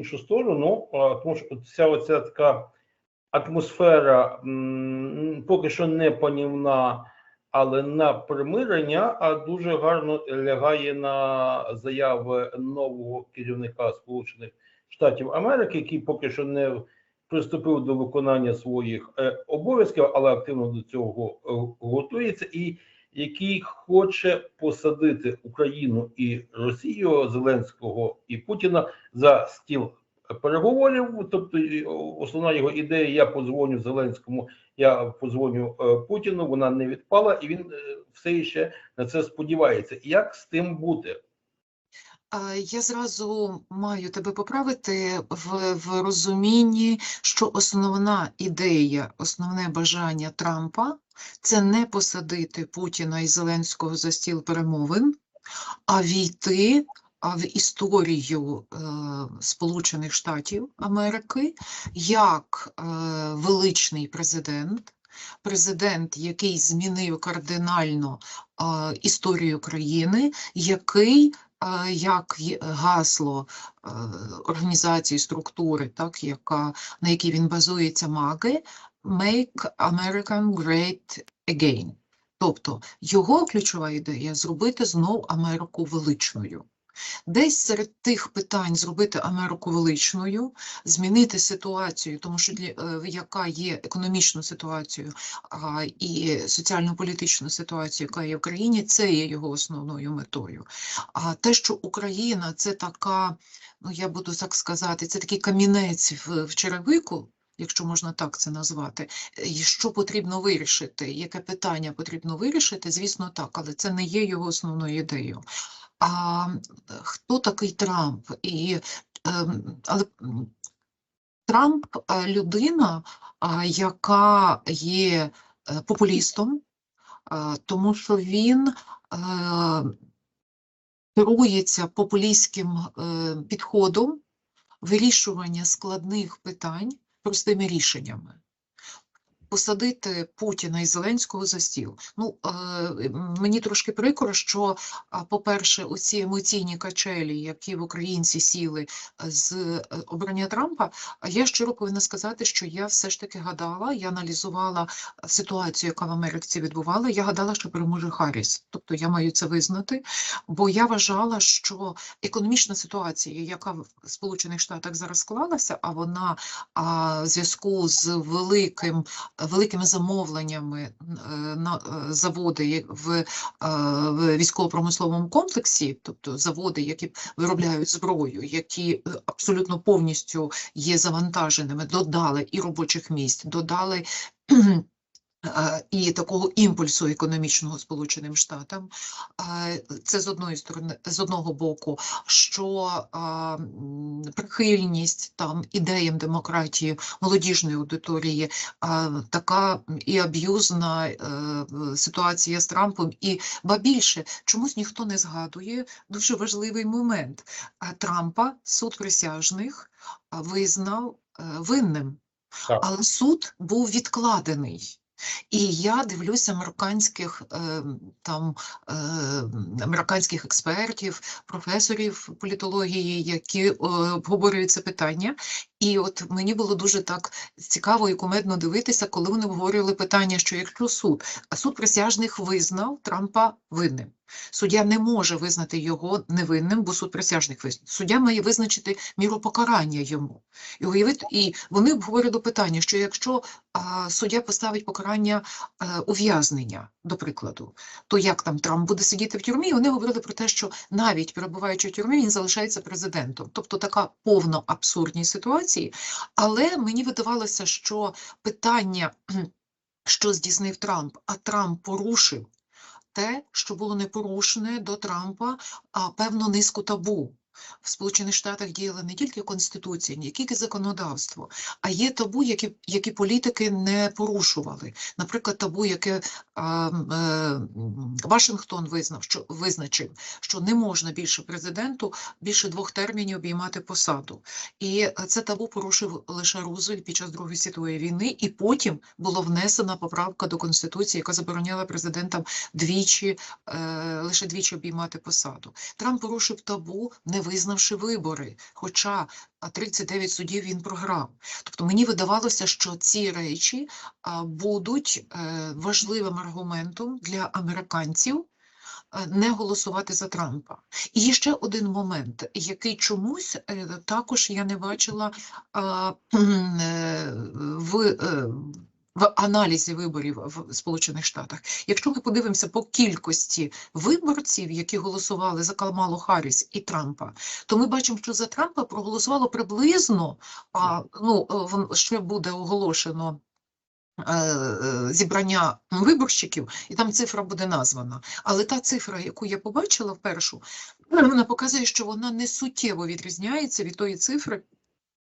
іншу сторону, тому що ця оця така атмосфера поки що не панівна, але на примирення а дуже гарно лягає на заяви нового керівника Сполучених Штатів Америки, який поки що не приступив до виконання своїх е, обов'язків, але активно до цього е, готується, і який хоче посадити Україну і Росію, Зеленського і Путіна за стіл переговорів. Тобто, основна його ідея: я подзвоню Зеленському, я подзвоню е, Путіну. Вона не відпала, і він е, все ще на це сподівається. Як з тим бути? Я зразу маю тебе поправити в, в розумінні, що основна ідея, основне бажання Трампа це не посадити Путіна і Зеленського за стіл перемовин, а війти в історію е, Сполучених Штатів Америки як е, величний президент. Президент, який змінив кардинально е, історію країни, який як гасло організації структури, так, яка, на якій він базується МАГи, Make American Great Again. Тобто його ключова ідея зробити знов Америку величною. Десь серед тих питань зробити Америку величною, змінити ситуацію, тому що для, е, яка є економічну ситуацію а, і соціально-політичну ситуацію, яка є в країні, це є його основною метою. А те, що Україна це така, ну я буду так сказати, це такий камінець в, в черевику. Якщо можна так це назвати, і що потрібно вирішити, яке питання потрібно вирішити, звісно, так, але це не є його основною ідеєю. А хто такий Трамп? І, ем, але Трамп е, людина, яка є е, популістом, тому що він е, керується популістським е, підходом вирішування складних питань простими рішеннями. Посадити Путіна і Зеленського за стіл. Ну е, мені трошки прикро, що, по-перше, оці емоційні качелі, які в українці сіли е, з е, обрання Трампа. Я щиро повинна сказати, що я все ж таки гадала, я аналізувала е, ситуацію, яка в Америці відбувала. Я гадала, що переможе Харріс. Тобто я маю це визнати, бо я вважала, що економічна ситуація, яка в Сполучених Штатах зараз склалася, а вона а, в зв'язку з великим великими замовленнями е, на е, заводи в, е, військово-промисловому комплексі, тобто заводи, які виробляють зброю, які абсолютно повністю є завантаженими, додали і робочих місць, додали. І такого імпульсу економічного Сполученим Штатам, це з одної сторони, з одного боку, що прихильність там ідеям демократії молодіжної аудиторії така і аб'юзна е, ситуація з Трампом, і ба більше чомусь ніхто не згадує дуже важливий момент. Трампа суд присяжних визнав е, винним, Так. але суд був відкладений. І я дивлюся американських е, там е, американських експертів, професорів політології, які е, обговорюють це питання. І от мені було дуже так цікаво і кумедно дивитися, коли вони обговорювали питання, що якщо суд, а суд присяжних визнав Трампа винним. Суддя не може визнати його невинним, бо суд присяжних визнав. Суддя має визначити міру покарання йому. І уявити, і вони обговорювали питання, що якщо а, суддя поставить покарання е, ув'язнення, до прикладу, то як там Трамп буде сидіти в тюрмі? Вони говорили про те, що навіть перебуваючи в тюрмі, він залишається президентом. Тобто така повно абсурдність ситуації. Але мені видавалося, що питання, що здійснив Трамп, а Трамп порушив те, що було не порушене до Трампа, а певну низку табу. В Сполучених Штатах діяла не тільки Конституція, не тільки законодавство, а є табу, які, які політики не порушували. Наприклад, табу, яке а, е, Вашингтон визнав, що визначив, що не можна більше президенту більше двох термінів обіймати посаду. І це табу порушив лише Рузвельт під час Другої світової війни, і потім була внесена поправка до Конституції, яка забороняла президентам двічі, е, лише двічі обіймати посаду. Трамп порушив табу, не визнавши вибори. Хоча а, 39 судів він програв. Тобто мені видавалося, що ці речі будуть е, важливим аргументом для американців е, не голосувати за Трампа. І ще один момент, який чомусь е, також я не бачила в. В аналізі виборів в Сполучених Штатах, якщо ми подивимося по кількості виборців, які голосували за Камалу Харріс і Трампа, то ми бачимо, що за Трампа проголосувало приблизно, а, ну, ще буде оголошено е, е, зібрання виборщиків, і там цифра буде названа. Але та цифра, яку я побачила впершу, вона показує, що вона не суттєво відрізняється від тої цифри,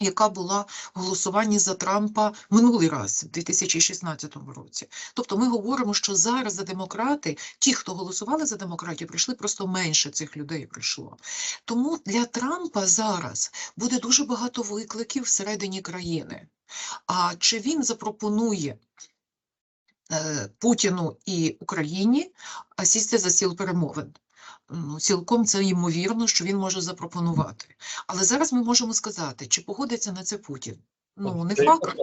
яка була в голосуванні за Трампа минулий раз, в 2016 році. Тобто ми говоримо, що зараз за демократи, ті, хто голосували за демократів, прийшли просто менше цих людей прийшло. Тому для Трампа зараз буде дуже багато викликів всередині країни. А чи він запропонує е, Путіну і Україні сісти за стіл перемовин? Ну, цілком це ймовірно, що він може запропонувати. Але зараз ми можемо сказати, чи погодиться на це Путін. Ну, не факт,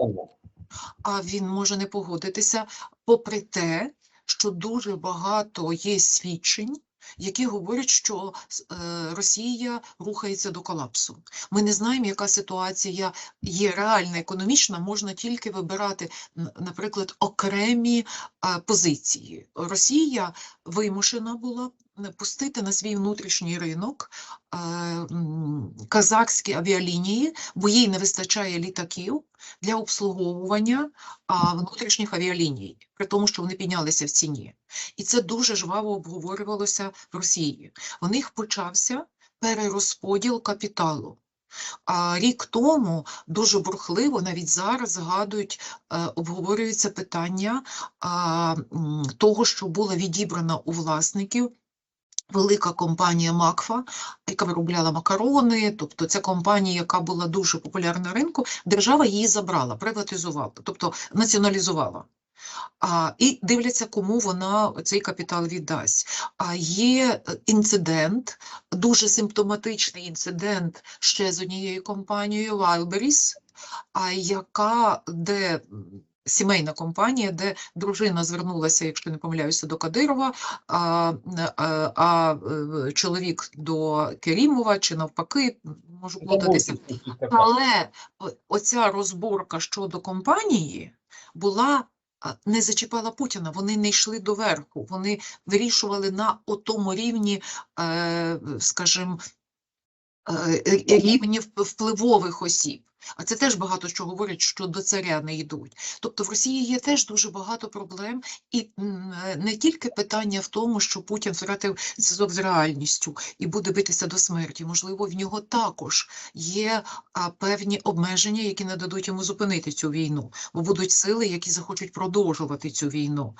а він може не погодитися, попри те, що дуже багато є свідчень, які говорять, що е, Росія рухається до колапсу. Ми не знаємо, яка ситуація є реальна, економічна, можна тільки вибирати, наприклад, окремі е, позиції. Росія вимушена була пустити на свій внутрішній ринок е, казахські авіалінії, бо їй не вистачає літаків для обслуговування внутрішніх авіаліній, при тому, що вони піднялися в ціні. І це дуже жваво обговорювалося в Росії. В них почався перерозподіл капіталу. А рік тому дуже бурхливо, навіть зараз згадують, е, обговорюється питання того, що була відібрана у власників велика компанія Макфа, яка виробляла макарони, тобто ця компанія, яка була дуже популярна на ринку, держава її забрала, приватизувала, тобто націоналізувала. А, і дивляться, кому вона цей капітал віддасть. А є е, інцидент, дуже симптоматичний інцидент ще з однією компанією Wildberries, яка де сімейна компанія, де дружина звернулася, якщо не помиляюся, до Кадирова, а, а, а е, чоловік до Керімова чи навпаки, можу плутатися. Але оця розборка щодо компанії була не зачіпала Путіна, вони не йшли до верху, вони вирішували на отому рівні, е, скажімо, е, рівні впливових осіб. А це теж багато що говорять, що до царя не йдуть. Тобто в Росії є теж дуже багато проблем, і е, не тільки питання в тому, що Путін втратив зв'язок з реальністю і буде битися до смерті. Можливо, в нього також є певні обмеження, які не дадуть йому зупинити цю війну, бо будуть сили, які захочуть продовжувати цю війну.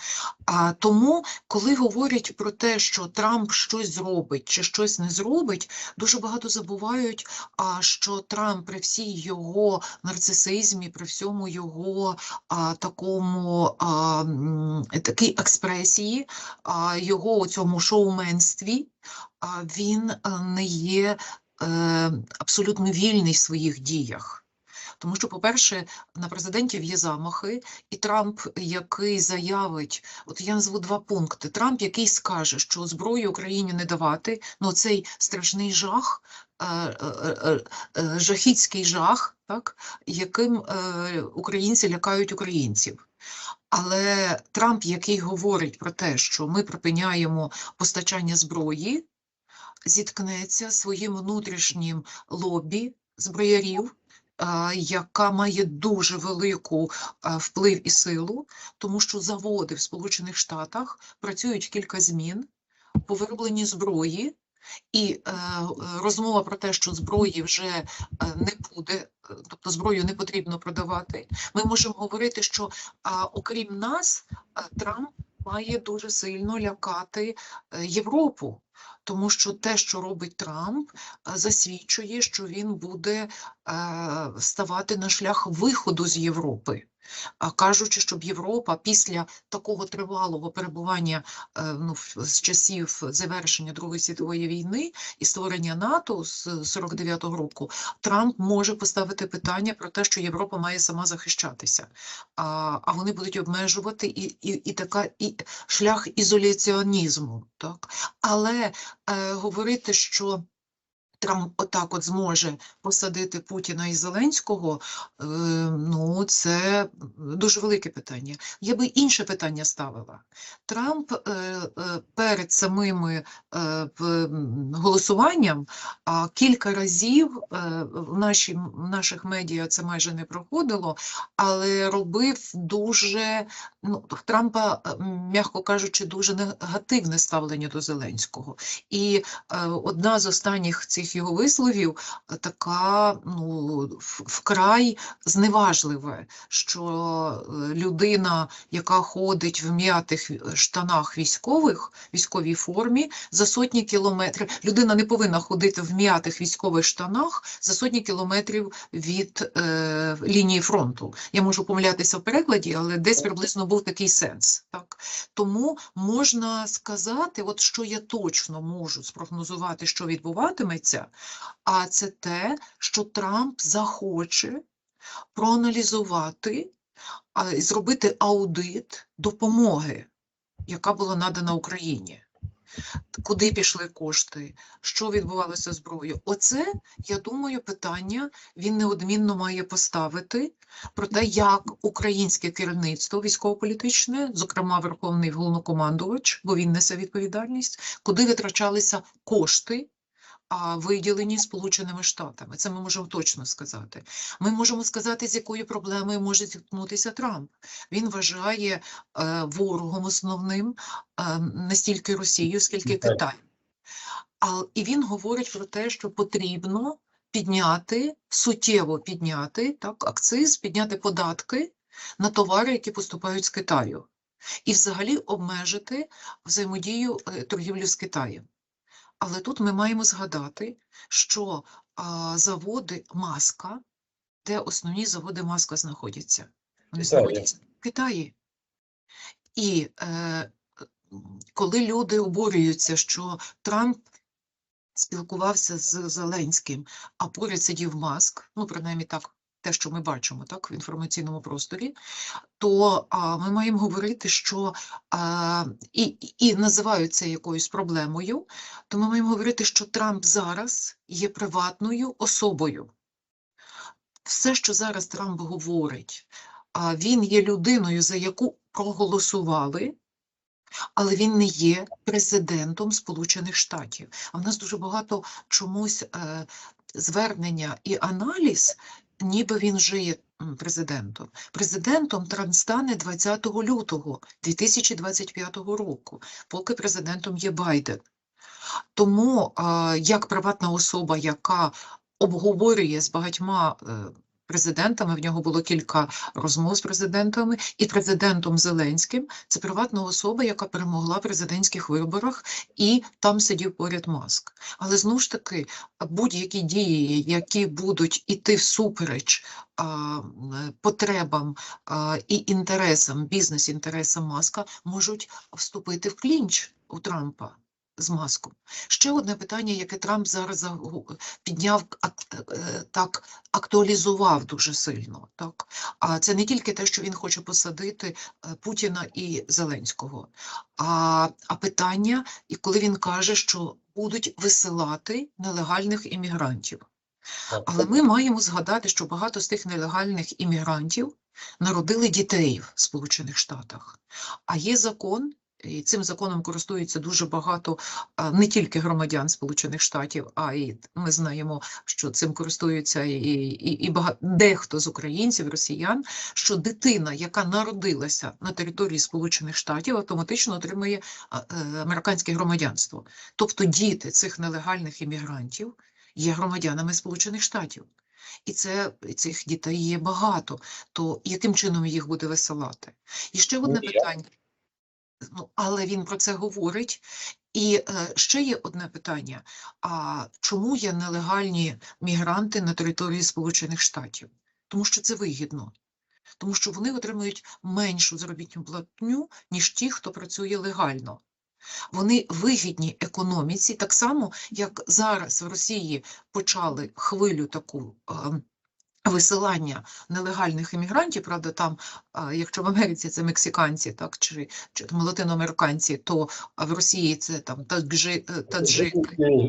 А тому, коли говорять про те, що Трамп щось зробить чи щось не зробить, дуже багато забувають, а, що Трамп при всій його нарцисизмі, при всьому його а, такому а, такій експресії, а, його цьому шоуменстві, а, він не є е, абсолютно вільний в своїх діях. Тому що, по-перше, на президентів є замахи, і Трамп, який заявить, от я назву два пункти. Трамп, який скаже, що зброю Україні не давати, ну цей страшний жах, е, е, е, жахіцький жах, так, яким українці лякають українців. Але Трамп, який говорить про те, що ми припиняємо постачання зброї, зіткнеться зі своїм внутрішнім лобі зброярів, яка має дуже велику вплив і силу, тому що заводи в Сполучених Штатах працюють кілька змін по виробленні зброї, і е, е, розмова про те, що зброї вже е, не буде, тобто зброю не потрібно продавати. Ми можемо говорити, що окрім нас, Трамп має дуже сильно лякати е, Європу. Тому що те, що робить Трамп, е, засвідчує, що він буде е, ставати на шлях виходу з Європи. Кажучи, щоб Європа після такого тривалого перебування е, ну, з часів завершення Другої світової війни і створення НАТО з 49-го року, Трамп може поставити питання про те, що Європа має сама захищатися, а, а вони будуть обмежувати і, і, і така і шлях ізоляціонізму. Так? Але е, говорити, що Трамп отак от зможе посадити Путіна і Зеленського, е, ну це дуже велике питання. Я би інше питання ставила. Трамп е, е, перед самим в- м, голосуванням кілька разів в, наші, в наших медіа це майже не проходило, але робив дуже, ну, Трампа, м'яко кажучи, дуже негативне ставлення до Зеленського. І одна з останніх цих його висловів е, така ну, вкрай зневажлива, що е, людина, яка ходить в м'ятих штанах військових, військовій формі, за сотні кілометрів, людина не повинна ходити в м'ятих військових штанах за сотні кілометрів від е, лінії фронту. Я можу помилятися в перекладі, але десь приблизно був такий сенс. Так? Тому можна сказати, от що я точно можу спрогнозувати, що відбуватиметься, а це те, що Трамп захоче проаналізувати і зробити аудит допомоги, яка була надана Україні. Куди пішли кошти, що відбувалося зброєю? Оце, я думаю, питання він неодмінно має поставити про те, як українське керівництво військово-політичне, зокрема Верховний головнокомандувач, бо він несе відповідальність, куди витрачалися кошти, виділені Сполученими Штатами. Це ми можемо точно сказати. Ми можемо сказати, з якою проблемою може зіткнутися Трамп. Він вважає е, ворогом основним е, не стільки Росію, скільки. Китай. А, і він говорить про те, що потрібно підняти, суттєво підняти так, акциз, підняти податки на товари, які поступають з Китаю, і взагалі обмежити взаємодію е, торгівлі з Китаєм. Але тут ми маємо згадати, що а, заводи Маска, де основні заводи Маска знаходяться? Вони Китаї. знаходяться в Китаї. І е, коли люди обурюються, що Трамп спілкувався з Зеленським, а поряд сидів Маск, ну, принаймні так, те, що ми бачимо так, в інформаційному просторі, то а, ми маємо говорити, що а, і, і- називають це якоюсь проблемою, то ми маємо говорити, що Трамп зараз є приватною особою. Все, що зараз Трамп говорить, а, він є людиною, за яку проголосували, але він не є президентом Сполучених Штатів. А в нас дуже багато чомусь е, звернення і аналіз, ніби він вже є президентом. Президентом Трамп стане 20 лютого 2025 року, поки президентом є Байден. Тому як приватна особа, яка обговорює з багатьма е, президентами, в нього було кілька розмов з президентами, і президентом Зеленським, це приватна особа, яка перемогла в президентських виборах, і там сидів поряд Маск. Але знову ж таки, будь-які дії, які будуть іти всупереч потребам і інтересам, бізнес-інтересам Маска, можуть вступити в клінч у Трампа з Маском. Ще одне питання, яке Трамп зараз підняв, е, так актуалізував дуже сильно. Так? А це не тільки те, що він хоче посадити е, Путіна і Зеленського, а, а питання, і коли він каже, що будуть висилати нелегальних іммігрантів. Але ми маємо згадати, що багато з тих нелегальних іммігрантів народили дітей в Сполучених Штатах. А є закон, і цим законом користується дуже багато не тільки громадян Сполучених Штатів, а й ми знаємо, що цим користуються і, і, і багато, дехто з українців, росіян, що дитина, яка народилася на території Сполучених Штатів, автоматично отримує е, американське громадянство. Тобто діти цих нелегальних іммігрантів є громадянами Сполучених Штатів. І це цих дітей є багато. То яким чином їх буде висилати? І ще одне питання. Ну, але він про це говорить. І е, ще є одне питання: а чому є нелегальні мігранти на території Сполучених Штатів? Тому що це вигідно. Тому що вони отримують меншу заробітну платню, ніж ті, хто працює легально. Вони вигідні економіці, так само, як зараз в Росії почали хвилю таку е, висилання нелегальних іммігрантів, правда, там, якщо в Америці це мексиканці, так, чи, чи там латиноамериканці, то в Росії це там таджи, е, таджики,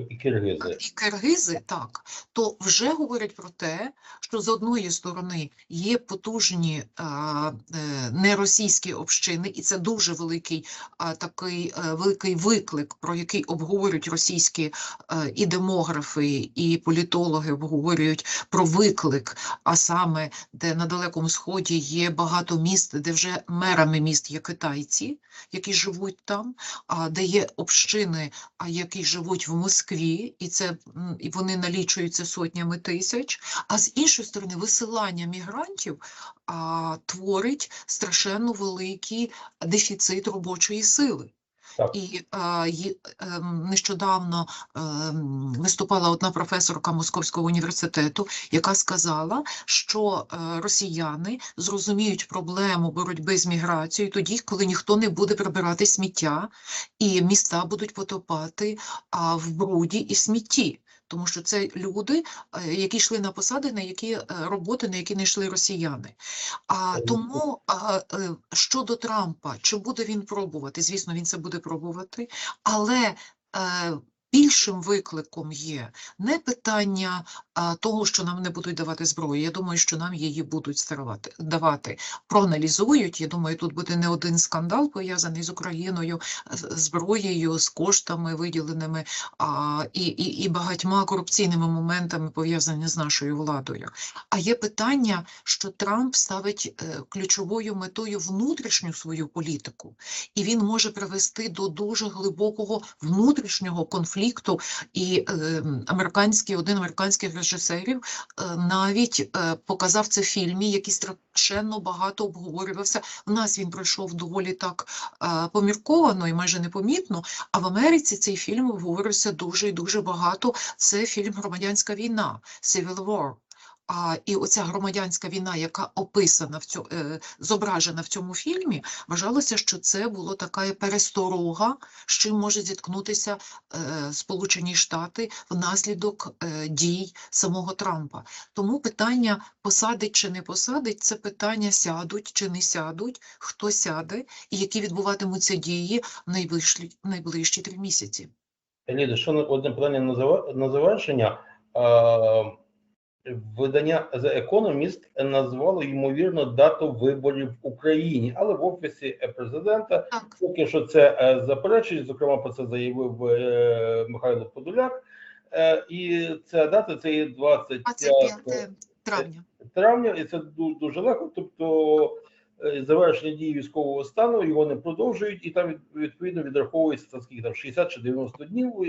І киргизи. і киргизи, так, то вже говорять про те, що з одної сторони є потужні а, е, неросійські общини, і це дуже великий а, такий е, великий виклик, про який обговорюють російські е, і демографи, і політологи обговорюють про виклик, а саме де на Далекому Сході є багато міст, де вже мерами міст є китайці, які живуть там, а де є общини, а які живуть в Москві, і це і вони налічуються сотнями тисяч. А з іншої сторони, висилання мігрантів а, творить страшенно великий дефіцит робочої сили. Так. І е, ем, нещодавно е, виступала одна професорка Московського університету, яка сказала, що е, росіяни зрозуміють проблему боротьби з міграцією тоді, коли ніхто не буде прибирати сміття, і міста будуть потопати а, в бруді і смітті. Тому що це люди, е, які йшли на посади, на які е, роботи, на які не йшли росіяни. А Е, тому а, е, щодо Трампа, чи буде він пробувати? Звісно, він це буде пробувати, але більшим викликом є не питання а, того, що нам не будуть давати зброю. Я думаю, що нам її будуть старувати, давати. Проаналізують. Я думаю, тут буде не один скандал пов'язаний з Україною, зброєю, з коштами виділеними а, і, і, і багатьма корупційними моментами пов'язані з нашою владою. А є питання, що Трамп ставить е, ключовою метою внутрішню свою політику, і він може привести до дуже глибокого внутрішнього конфлікту. І е, м, американський один американських режисерів е, навіть е, показав це в фільмі, який страшенно багато обговорювався. В нас він пройшов доволі так е, помірковано і майже непомітно. А в Америці цей фільм обговорювався дуже і дуже багато. Це фільм Громадянська війна Civil War. А, і оця громадянська війна, яка описана в цьому, е, зображена в цьому фільмі, вважалося, що це було така пересторога, з чим може зіткнутися е, Сполучені Штати внаслідок е, дій самого Трампа. Тому питання посадить чи не посадить, це питання сядуть чи не сядуть, хто сяде, і які відбуватимуться дії в найближчі, найближчі три місяці. Ліда, ще одне питання на завершення. Видання The Economist назвало ймовірно дату виборів в Україні, але в офісі президента Так, поки що це е, заперечують. Зокрема, про це заявив е, Михайло Подоляк. Е, І ця дата це є 25 25 травня. травня, і це ду- дуже легко. Тобто завершення дії військового стану його не продовжують, і там відповідно відраховується скільки там 60 чи 90 днів.